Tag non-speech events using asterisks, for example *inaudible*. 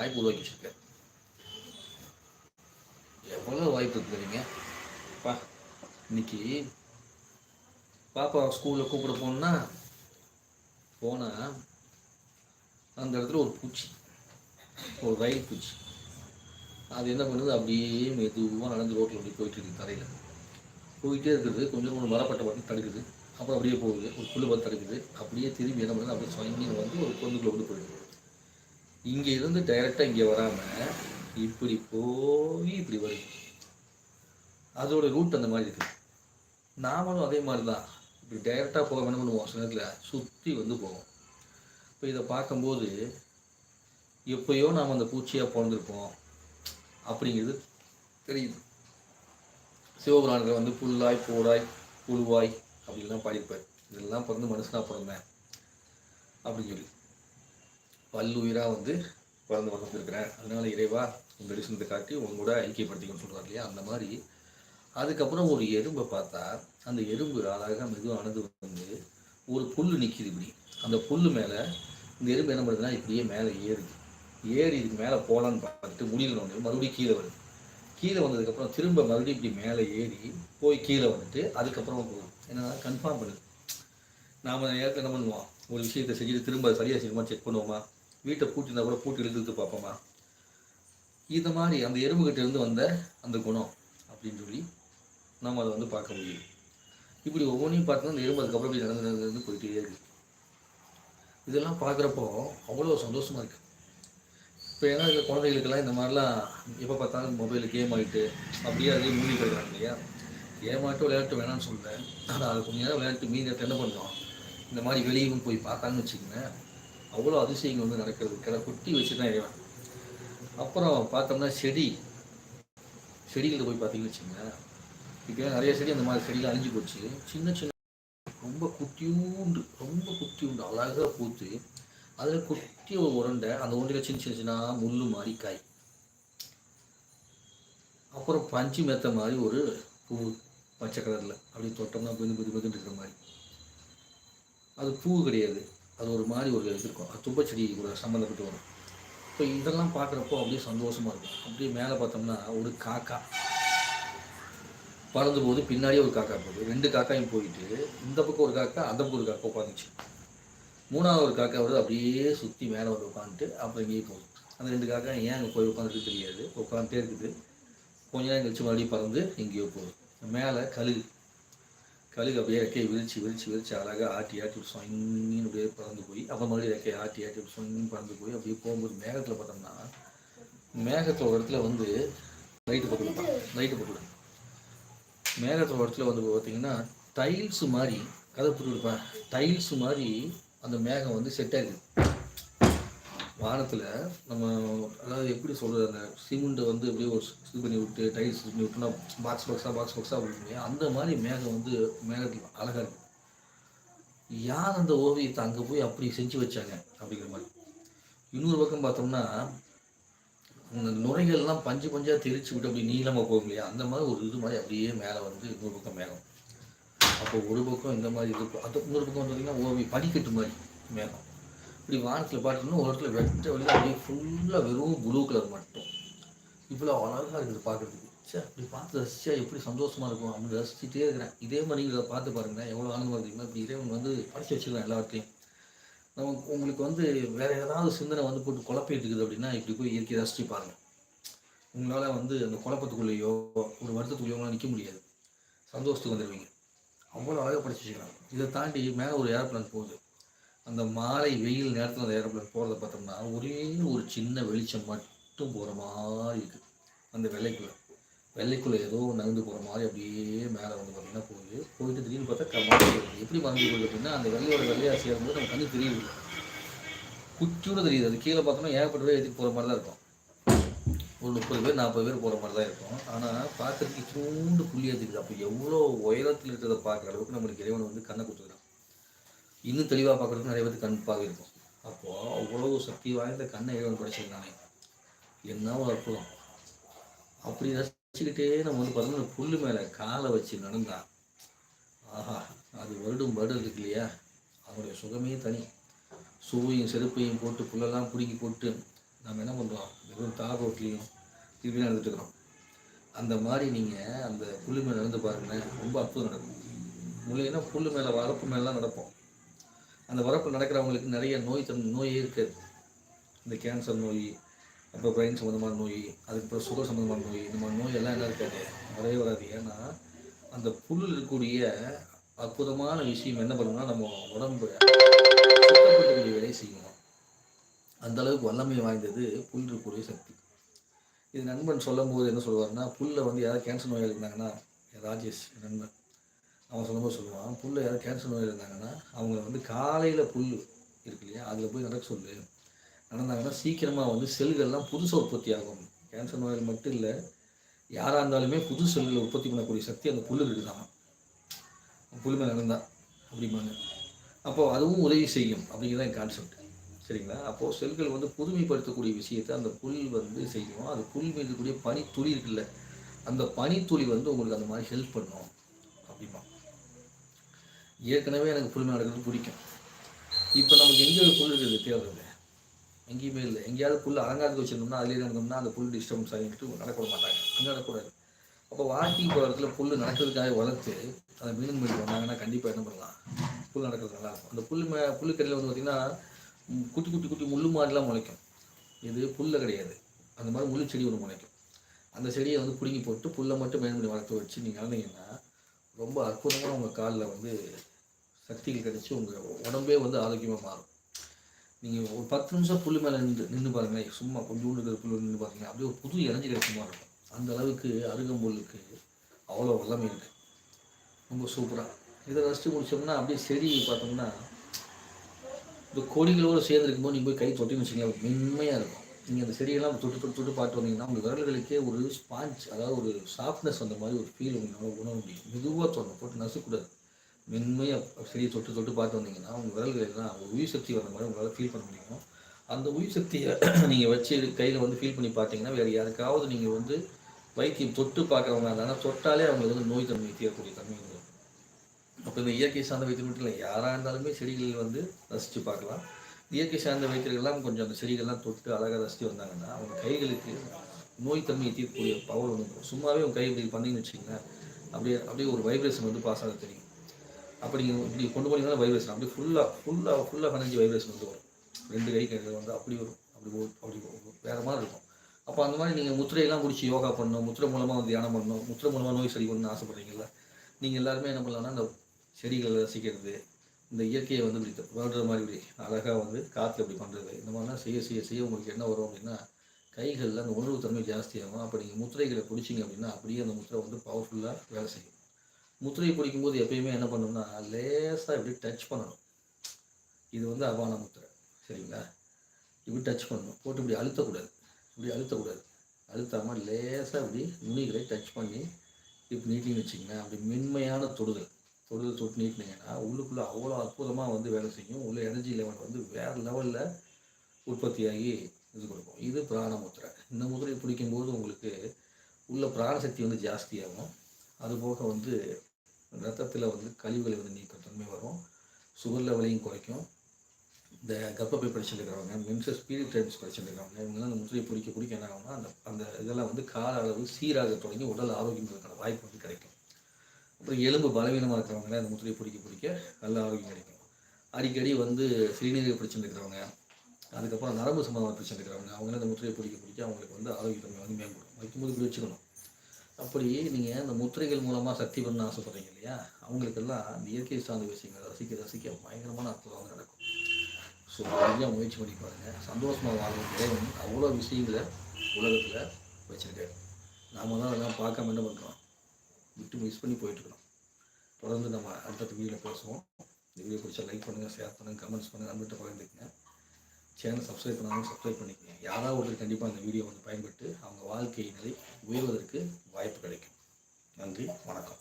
வாய்ப்பு உருவாக்கி வச்சிருக்காரு எவ்வளோ வாய்ப்பு இருக்குதுங்க பா இன்னைக்கு பாப்பா ஸ்கூலில் கூப்பிட போனா போனால் அந்த இடத்துல ஒரு பூச்சி ஒரு ரயில் பூச்சி. அது என்ன பண்ணுது? அப்படியே மெதுவாக நடந்து ரோட்டில் அப்படி போயிட்டு இருக்கு தரையில். போயிட்டே இருக்கிறது கொஞ்சம் கொஞ்சம் மரப்பட்ட பார்த்து தடுக்குது. அப்புறம் அப்படியே போகுது ஒரு புல்லு பார்த்து தடுக்குது. அப்படியே திரும்பி என்ன பண்ணுது? அப்படியே சொங்கி வந்து ஒரு பொண்ணுக்குள்ளே கொண்டு போயிடுது. இங்கே இருந்து டைரெக்டாக இங்கே வராமல் இப்படி போய் இப்படி வருது. அதோட ரூட் அந்த மாதிரி இருக்குது. நாமளும் அதே மாதிரி தான் இப்படி டைரெக்டாக போக என்ன பண்ணுவோம்? சில நேரத்தில் சுற்றி வந்து போவோம். இப்போ இதை பார்க்கும்போது எப்பயோ நாம் அந்த பூச்சியாக பிறந்திருப்போம். அப்படிங்கிறது தெரியுது. சிவபுராணத்தில் வந்து புல்லாய் போடாய் புழுவாய் அப்படின்லாம் பாடியிருப்பார். இதெல்லாம் பிறந்து மனுஷனாக பிறந்தேன். அப்படின்னு சொல்லி. பல்லுயிராக வந்து பிறந்து வந்திருக்கிறேன் அதனால் இறைவா உங்கள் தரிசனத்தை காட்டி உங்களோட கூட ஐக்கியப்படுத்திக்கணும்னு சொல்கிறார் இல்லையா? அந்த மாதிரி. அதுக்கப்புறம் ஒரு எறும்பை பார்த்தா அந்த எறும்பு அழகாக மெதுவானது வந்து ஒரு புல் நிற்கிது இப்படி. அந்த புல் மேலே இந்த எறும்பு என்ன பண்ணுதுன்னா இப்படியே மேலே ஏறுது. ஏறி இதுக்கு மேலே போகலான்னு பார்த்துட்டு முடியல ஒன்று மறுபடியும் கீழே வருது. கீழே வந்ததுக்கப்புறம் திரும்ப மறுபடியும் இப்படி மேலே ஏறி போய் கீழே வந்துட்டு அதுக்கப்புறம் போகும் என்னன்னா கன்ஃபார்ம் பண்ணுது நாம் நேரத்தில் என்ன பண்ணுவோம்? ஒரு விஷயத்தை செஞ்சுட்டு திரும்ப சரியாக செய்யுமா செக் பண்ணுவோமா? வீட்டை பூட்டிருந்தா கூட பூட்டி இழுத்து பார்ப்போமா? இது மாதிரி அந்த எறும்புகிட்ட இருந்து வந்த அந்த குணம் அப்படின்னு சொல்லி நம்ம அதை வந்து பார்க்க முடியும் இப்படி ஒவ்வொன்றையும் பார்த்தோன்னா அந்த எறும்பு அதுக்கப்புறம் இப்படி நடந்து நடந்து போயிட்டே இருக்கு. இதெல்லாம் பார்க்குறப்போ அவ்வளோ சந்தோஷமாக இருக்குது இப்போ ஏன்னா இந்த குழந்தைகளுக்கெல்லாம் இந்த மாதிரிலாம் எப்போ பார்த்தாலும் மொபைல் கேம் ஆகிட்டு அப்படியே அதே மூழ்கி போயிடுறாங்க இல்லையா? ஏமாட்டும் விளையாட்டு வேணாம்னு சொல்கிறேன் ஆனால் அது கொஞ்சம் நேரம் விளையாட்டு மீதி என்ன பண்ணுறோம் இந்த மாதிரி வெளியும் போய் பார்த்தாங்கன்னு வச்சுக்கோங்களேன். அவ்வளோ அதிசயங்கள் வந்து நடக்கிறது. கிட குட்டி வச்சு தான் இறைவன். அப்புறம் பார்த்தோம்னா செடி. செடிகளில் போய் பார்த்தீங்கன்னு வச்சுக்கோங்களேன். இப்போ நிறைய செடி அந்த மாதிரி செடியில் அழிஞ்சு போச்சு. சின்ன சின்ன ரொம்ப குட்டியூண்டு ரொம்ப குட்டியூண்டு அழகாக பூத்து அதில் குட்டி ஒரு உருண்டை அந்த உருண்டையில் சின்ன சின்ன சின்ன முள்ளு மாதிரி காய். அப்புறம் பஞ்சு மெத்த மாதிரி ஒரு பூ பச்சை கலரில். அப்படி தொட்டோம்னா பெது பெது பெதுன்னு இருக்கிற மாதிரி. அது பூ கிடையாது. அது ஒரு மாதிரி ஒரு இது இருக்கும் அது துப்பச்செடி கூட சம்மந்தப்பட்டு வரும் இப்போ இதெல்லாம் பார்க்குறப்போ அப்படியே சந்தோஷமாக இருக்கும். அப்படியே மேலே பார்த்தோம்னா ஒரு காக்கா. பறந்து போது பின்னாடியே ஒரு காக்கா போகுது. ரெண்டு காக்காயும் போயிட்டு இந்த பக்கம் ஒரு காக்கா அந்த பக்கம் ஒரு காக்கா உட்காந்துச்சு. மூணாவது ஒரு காக்கா வருது அப்படியே சுற்றி மேலே வந்து உட்காந்துட்டு அப்புறம் இங்கேயே போகுது. அந்த ரெண்டு காக்கா ஏன் அங்கே போய் உட்காந்துட்டு தெரியாது. உட்காந்துட்டே இருக்குது. கொஞ்ச நேரம் கழிச்சு மறுபடியும் பறந்து எங்கேயோ போகுது. மேலே கழுகு. கழுகு அப்படியே ரெக்கையை விரிச்சு விரிச்சு விரிச்சு அழகாக ஆட்டி ஆட்டி சொங்கின்னு அப்படியே பறந்து போய் அப்புறம் மறுபடியும் ரெக்கையை ஆட்டி ஆட்டி சொங்கின்னு பறந்து போய் அப்படியே போகும்போது மேகத்தில் பார்த்தோம்னா மேகத்தில் ஒரு இடத்துல வந்து லைட்டு போட்டு லைட்டு போட்டு மேகத்தில் ஒரு இடத்துல வந்து பார்த்தீங்கன்னா டைல்ஸு மாதிரி கதை போட்டு கொடுப்பேன் டைல்ஸு மாதிரி அந்த மேகம் வந்து செட் ஆகுது வானத்தில் நம்ம அதாவது எப்படி சொல்கிறது அந்த சிமெண்ட்டை வந்து அப்படியே ஒரு இது பண்ணி விட்டு டைல்ஸ் பண்ணி விட்டுனா பாக்ஸ் பாக்ஸாக பாக்ஸ் பாக்ஸாக விட்டுமே அந்த மாதிரி மேகம் வந்து மேகத்தில் அழகாக இருக்கும். யார் அந்த ஓவியத்தை அங்கே போய் அப்படி செஞ்சு வச்சாங்க அப்படிங்கிற மாதிரி? இன்னொரு பக்கம் பார்த்தோம்னா அந்த நுரைகள்லாம் பஞ்சு பஞ்சாக தெரிச்சு விட்டு அப்படி நீளமாக போகும் இல்லையா? அந்த மாதிரி ஒரு இது மாதிரி அப்படியே மேலே வந்து இன்னொரு பக்கம் மேகம். அப்போ ஒரு பக்கம் இந்த மாதிரி இருக்கும் அது இன்னொரு பக்கம் வந்து பார்த்தீங்கன்னா ஓவியம் படிக்கட்டு மாதிரி மேகம். இப்படி வானத்தில் பார்த்தீங்கன்னா ஒரு இடத்துல வெட்ட வெளியில் அப்படியே ஃபுல்லாக வெறும் ப்ளூ கலர் மட்டும். இவ்வளோ அழகாக இருக்குது பார்க்குறதுக்கு சே அப்படி பார்த்து ரசிச்சா எப்படி சந்தோஷமாக இருக்கும் அப்படின்னு ரசிச்சுட்டே இருக்கிறேன். இதே மாதிரி இதை பார்த்து பாருங்க எவ்வளோ ஆனந்தமாக இருக்குங்களா இப்படி இறைவன் வந்து படைச்சி வச்சுக்கலாம் எல்லாத்தையும் நமக்கு உங்களுக்கு வந்து வேறு ஏதாவது சிந்தனை வந்து போட்டு குழப்பிட்டு இருக்குது அப்படின்னா இப்படி போய் இயற்கை ரசிச்சு பாருங்கள் உங்களால் வந்து அந்த குழப்பத்துக்குள்ளேயோ ஒரு வருத்தத்துக்குள்ளேயோ நிற்க முடியாது. சந்தோஷத்துக்கு வந்துடுவீங்க அவ்வளோ அழகாக படிச்சு வச்சுக்கலாம் இதை தாண்டி மேலே ஒரு ஏரோப்ளேன் போகுது. அந்த மாலை வெயில் நேரத்தில் அந்த ஏரோப்ளேன் போகிறத பார்த்தோம்னா ஒரே ஒரு சின்ன வெளிச்சம் மட்டும் போகிற மாதிரி இருக்குது அந்த வெள்ளைக்குள்ளே. வெள்ளைக்குள்ளே ஏதோ நகர்ந்து போகிற மாதிரி அப்படியே மேலே வந்து பார்த்தீங்கன்னா போகுது. போயிட்டு திடீர்னு பார்த்தா க- மறைஞ்சு எப்படி மறைஞ்சு போகுது அப்படின்னா அந்த வெள்ளையோட வெள்ளையாக சேரும்போது நம்ம கண்ணு தெரியுது. குச்சியோட தெரியுது. அது கீழே பார்த்தோம்னா ஏகப்பட்ட பேர் எதுக்கு போகிற மாதிரி தான் இருக்கும். ஒரு முப்பது பேர் நாற்பது பேர் போகிற மாதிரி தான் இருக்கும் ஆனால் பார்க்குறதுக்கு சூண்டு புள்ளியாக தெரியுது அப்போ எவ்வளோ உயரத்தில் இருக்கிறத பார்க்குற அளவுக்கு நம்மளுக்கு இறைவன் வந்து கண்ணை கொடுத்துருக்கான் இன்னும் தெளிவாக பார்க்குறதுக்கு நிறைய பேருக்கு கண் இருக்கும். அப்போது அவ்வளோ சக்தி வாய்ந்த கண்ணை இறைவன் படைச்சிருந்தானே என்ன ஒரு அற்புதம். அப்படி ரசிச்சுக்கிட்டே நம்ம வந்து பார்த்தோம்னா இந்த புல்லு மேலே காலை வச்சு நடந்தா ஆஹா அது வருடும் வருடம் இருக்கு இல்லையா? அவனுடைய சுகமே தனி. சுவையும் செருப்பையும் போட்டு புல்லெல்லாம் பிடுங்கி போட்டு நம்ம என்ன பண்ணுறோம் வெறும் தார் ரோட்லேயும் திருப்பி நடந்துட்டு இருக்கிறோம். அந்த மாதிரி நீங்கள் அந்த புல்லு மேலே நடந்து பாருங்களேன் ரொம்ப அற்புதம் நடக்கும். முல்லைன்னா புல்லு மேலே வரப்பு மேலாம் நடப்போம். அந்த வரப்பு நடக்கிறவங்களுக்கு நிறைய நோய் தன் நோயே இருக்காது. இந்த கேன்சர் நோய் அப்புறம் பிரெயின் சம்மந்தமான நோய் அதுக்கப்புறம் சுகர் சம்மந்தமான நோய் இந்த மாதிரி நோய் எல்லாம் என்ன இருக்காது. வரவே வராது. ஏன்னா அந்த புல்லில் இருக்கக்கூடிய அற்புதமான விஷயம் என்ன பண்ணணும்னா நம்ம உடம்பு சுத்தப்படுத்தக்கூடிய வேலையை செய்யணும் அந்த அளவுக்கு வல்லமை வாய்ந்தது புல் இருக்கக்கூடிய சக்தி. இது நண்பன் சொல்லும் போது என்ன சொல்லுவார்னா புல்லை வந்து யாராவது கேன்சர் நோயாக இருந்தாங்கன்னா ராஜேஷ் நண்பன் அவன் சொல்லும்போது சொல்லுவான். புல் யாராவது கேன்சர் நோய் இருந்தாங்கன்னா அவங்க வந்து காலையில் புல் இருக்கு இல்லையா? அதில் போய் நடக்க சொல்லு. நடந்தாங்கன்னா சீக்கிரமாக வந்து செல்கள்லாம் புதுசாக உற்பத்தி ஆகும். கேன்சர் நோயில் மட்டும் இல்லை யாராக இருந்தாலுமே புது செல்களை உற்பத்தி பண்ணக்கூடிய சக்தி அந்த புல்லு தான் புல் மேலே நடந்தா அப்படிம்பாங்க. அப்போது அதுவும் உதவி செய்யும் அப்படிங்கிறது என் கான்செப்ட் சரிங்களா? அப்போது செல்கள் வந்து புதுமைப்படுத்தக்கூடிய விஷயத்தை அந்த புல் வந்து செய்யும். அது புல் மீது இருக்கக்கூடிய பனித்துளி இருக்குல்ல அந்த பனித்துளி வந்து உங்களுக்கு அந்த மாதிரி ஹெல்ப் பண்ணும் அப்படிமா ஏற்கனவே எனக்கு புல் நடக்கிறது பிடிக்கும். இப்போ நமக்கு எங்கே புல் இருக்குது தேவையில்லை எங்கேயுமே இல்லை. எங்கேயாவது புல் அலங்காரத்துக்கு வச்சிருந்தோம்னா அதிலே நடந்தோம்னா அந்த புல் டிஸ்டர்பன்ஸ் ஆகிட்டு நடக்க மாட்டாங்க. அங்கே நடக்கக்கூடாது. அப்போ வாக்கிங் போகிற இடத்துல புல் நடக்கிறதுக்காக வளர்த்து அதை மீன் பண்ணி வந்தாங்கன்னா கண்டிப்பாக என்ன பண்ணலாம்? புல் நடக்கிறது நல்லா இருக்கும். அந்த புல் மே புல்லுக்கடியில் வந்து பார்த்திங்கன்னா குட்டி குட்டி குட்டி முள்ளு மாதிரிலாம் முளைக்கும். இது புல்ல கிடையாது. அந்த மாதிரி முள்ளு செடி ஒன்று முளைக்கும். அந்த செடியை வந்து பிடுங்கி போட்டு புல்லை மட்டும் மேன் பண்ணி வளர்த்து வச்சு நீங்கள் இறந்தீங்கன்னா ரொம்ப அற்புதமாக உங்கள் காலில் வந்து சக்திகள் கிடைச்சி உங்கள் உடம்பே வந்து ஆரோக்கியமாக மாறும். நீங்கள் ஒரு பத்து நிமிஷம் புல் மேலே நின்று நின்று பாருங்களேன். சும்மா கொஞ்சோண்டு இருக்கிற புல் நின்று பாருங்க அப்படியே ஒரு புது எனர்ஜி கிடைச்ச மாதிரி இருக்கும். அந்த அளவுக்கு அருகம்புல்லுக்கு அவ்வளோ வல்லமை இருக்குது ரொம்ப சூப்பராக இதை ரசித்து முடிச்சோம்னா அப்படியே செடி பார்த்தோம்னா இந்த கொடிகளோடு சேர்ந்து இருக்கும்போது நீங்கள் போய் கை தொட்டின்னு வச்சுக்கலாம் மென்மையாக இருக்கும். நீங்கள் அந்த செடியெல்லாம் தொட்டு தொட்டு தொட்டு பார்த்து வந்தீங்கன்னா உங்கள் விரல்களுக்கே ஒரு ஸ்பாஞ்ச் அதாவது ஒரு சாஃப்ட்னஸ் வந்த மாதிரி ஒரு ஃபீல் உங்களுக்கு உணர முடியும். மெதுவாக தொடணும். போட்டு நசுக்கூடாது மென்மையாக செடியை தொட்டு தொட்டு பார்த்து வந்தீங்கன்னா உங்கள் விரல்கள் எல்லாம் ஒரு உயிர் சக்தி வந்த மாதிரி உங்களால் ஃபீல் பண்ண முடியும். அந்த உயிர் சக்தியை *clears throat* நீங்கள் வச்சு கையில் வந்து ஃபீல் பண்ணி பார்த்தீங்கன்னா வேறு யாருக்காவது நீங்கள் வந்து வைத்தியம் தொட்டு பார்க்குறவங்க இருந்தாங்கன்னா தொட்டாலே அவங்களுக்கு வந்து நோய் தன்மை தீரக்கூடிய தன்மை வந்துடும் அப்போ இந்த இயற்கை சார்ந்த வைத்தியம் மட்டும் இல்லை யாராக இருந்தாலுமே செடிகள் வந்து ரசித்து பார்க்கலாம். இயற்கை சார்ந்த வைத்தியர்கள்லாம் கொஞ்சம் அந்த செடிகள்லாம் தொட்டு அழகாக ரசித்து வந்தாங்கன்னா அவங்க கைகளுக்கு நோய் தன்மையை தீர்க்கக்கூடிய பவர் வந்து சும்மாவே உங்கள் கை இப்படி பண்ணிங்கன்னு வச்சிங்களேன் அப்படியே அப்படியே ஒரு வைப்ரேஷன் வந்து பாஸ் ஆக தெரியும் அப்படி நீங்கள் இப்படி கொண்டு போனீங்கன்னா வைப்ரேஷன் அப்படி ஃபுல்லாக ஃபுல்லாக ஃபுல்லாக பதினஞ்சு வைப்ரேஷன் வந்து வரும். ரெண்டு கை கைகள் வந்து அப்படி வரும் அப்படி அப்படி வேறு மாதிரி இருக்கும். அப்போ அந்த மாதிரி நீங்கள் முத்திரையெல்லாம் குடிச்சு யோகா பண்ணணும் முத்திரை மூலமாக வந்து தியானம் பண்ணணும் முத்திரை மூலமாக நோய் சரி பண்ணணும்னு ஆசைப்படுறீங்கல்ல நீங்கள் எல்லாருமே என்ன பண்ணலாம்னா இந்த செடிகளை ரசிக்கிறது இந்த இயற்கையை வந்து இப்படி வருடுற மாதிரி இப்படி அழகாக வந்து காற்று அப்படி பண்ணுறது இந்த மாதிரிலாம் செய்ய செய்ய செய்ய உங்களுக்கு என்ன வரும் அப்படின்னா கைகளில் அந்த உணர்வு தன்மை ஜாஸ்தியாகும் அப்போ நீங்கள் முத்திரைகளை பிடிச்சிங்க அப்படின்னா அப்படியே அந்த முத்திரை வந்து பவர்ஃபுல்லாக வேலை செய்யும். முத்திரையை பிடிக்கும்போது எப்பயுமே என்ன பண்ணணும்னா லேசாக இப்படி டச் பண்ணணும். இது வந்து அபான முத்திரை சரிங்களா? இப்படி டச் பண்ணணும். போட்டு இப்படி அழுத்தக்கூடாது. இப்படி அழுத்தக்கூடாது. அழுத்தாமல் லேசாக இப்படி நுனிகளை டச் பண்ணி இப்படி நீட்டின்னு வச்சிங்கன்னா அப்படி மென்மையான தொடுதல். தொடுதல் தொட்டு நீட்டினீங்கன்னா உள்ளுக்குள்ளே அவ்வளோ அற்புதமாக வந்து வேலை செய்யும். உள்ள எனர்ஜி லெவல் வந்து வேறு லெவலில் உற்பத்தியாகி இது கொடுக்கும். இது பிராண முத்திரை. இந்த முத்திரையை பிடிக்கும்போது உங்களுக்கு உள்ள பிராணசக்தி வந்து ஜாஸ்தியாகும். அதுபோக வந்து ரத்தத்தில் வந்து கழிவுகளை வந்து நீக்கும் தன்மை வரும். சுகர் லெவலையும் குறைக்கும். இந்த கர்ப்பப்பை பிரச்சனை இருக்கிறவங்க மென்சஸ் பீரியட் டைம்ஸ் பிரச்சனை இருக்கிறவங்க இவங்கெல்லாம் அந்த முத்திரையை பிடிக்க பிடிக்க என்ன ஆகும்னா அந்த அந்த இதெல்லாம் வந்து கால அளவு சீராக தொடங்கி உடல் ஆரோக்கியம் இருக்கிற வாய்ப்பு வந்து கிடைக்கும். அப்புறம் எலும்பு பலவீனமாக இருக்கிறவங்க அந்த முத்திரையை பிடிக்க பிடிக்க நல்ல ஆரோக்கியம் கிடைக்கும். அடிக்கடி வந்து சிறுநீரக பிரச்சனை இருக்கிறவங்க அதுக்கப்புறம் நரம்பு சம்பந்தமான பிரச்சனை இருக்கிறவங்க அவங்களாம் அந்த முத்திரையை பிடிக்க பிடிக்க அவங்களுக்கு வந்து ஆரோக்கியத்தன்மை வந்து மேம்படும். வைக்கும்போது இப்படி வச்சுக்கணும். அப்படி நீங்கள் அந்த முத்திரைகள் மூலமாக சக்தி பண்ண ஆசைப்படுறீங்க இல்லையா? அவங்களுக்கெல்லாம் அந்த இயற்கை சார்ந்த விஷயங்களை ரசிக்க ரசிக்க பயங்கரமான அற்புதம் வந்து நடக்கும். ஸோ நிறையா முயற்சி பண்ணி பாருங்கள் சந்தோஷமாக வாழ்ந்த இறைவன் அவ்வளோ விஷயங்களை உலகத்தில் வச்சுருக்காரு. நாம தான் அதெல்லாம் பார்க்காம என்ன பண்ணுறோம் விட்டு மிஸ் பண்ணி போயிட்டுருக்கோம் தொடர்ந்து நம்ம அடுத்தடுத்த வீடியோவில் பேசுவோம். இந்த வீடியோ பிடிச்சா லைக் பண்ணுங்கள் ஷேர் பண்ணுங்கள் கமெண்ட்ஸ் பண்ணுங்கள் நம்மகிட்ட பகிர்ந்துக்கங்க. சேனல் சப்ஸ்கிரைப் பண்ணாலும் சப்ஸ்கிரைப் பண்ணிக்கங்க. யாராவது ஒருத்தர் கண்டிப்பாக அந்த வீடியோ வந்து பயன்பட்டு அவங்க வாழ்க்கை நிலை உயர்வதற்கு வாய்ப்பு கிடைக்கும். நன்றி வணக்கம்.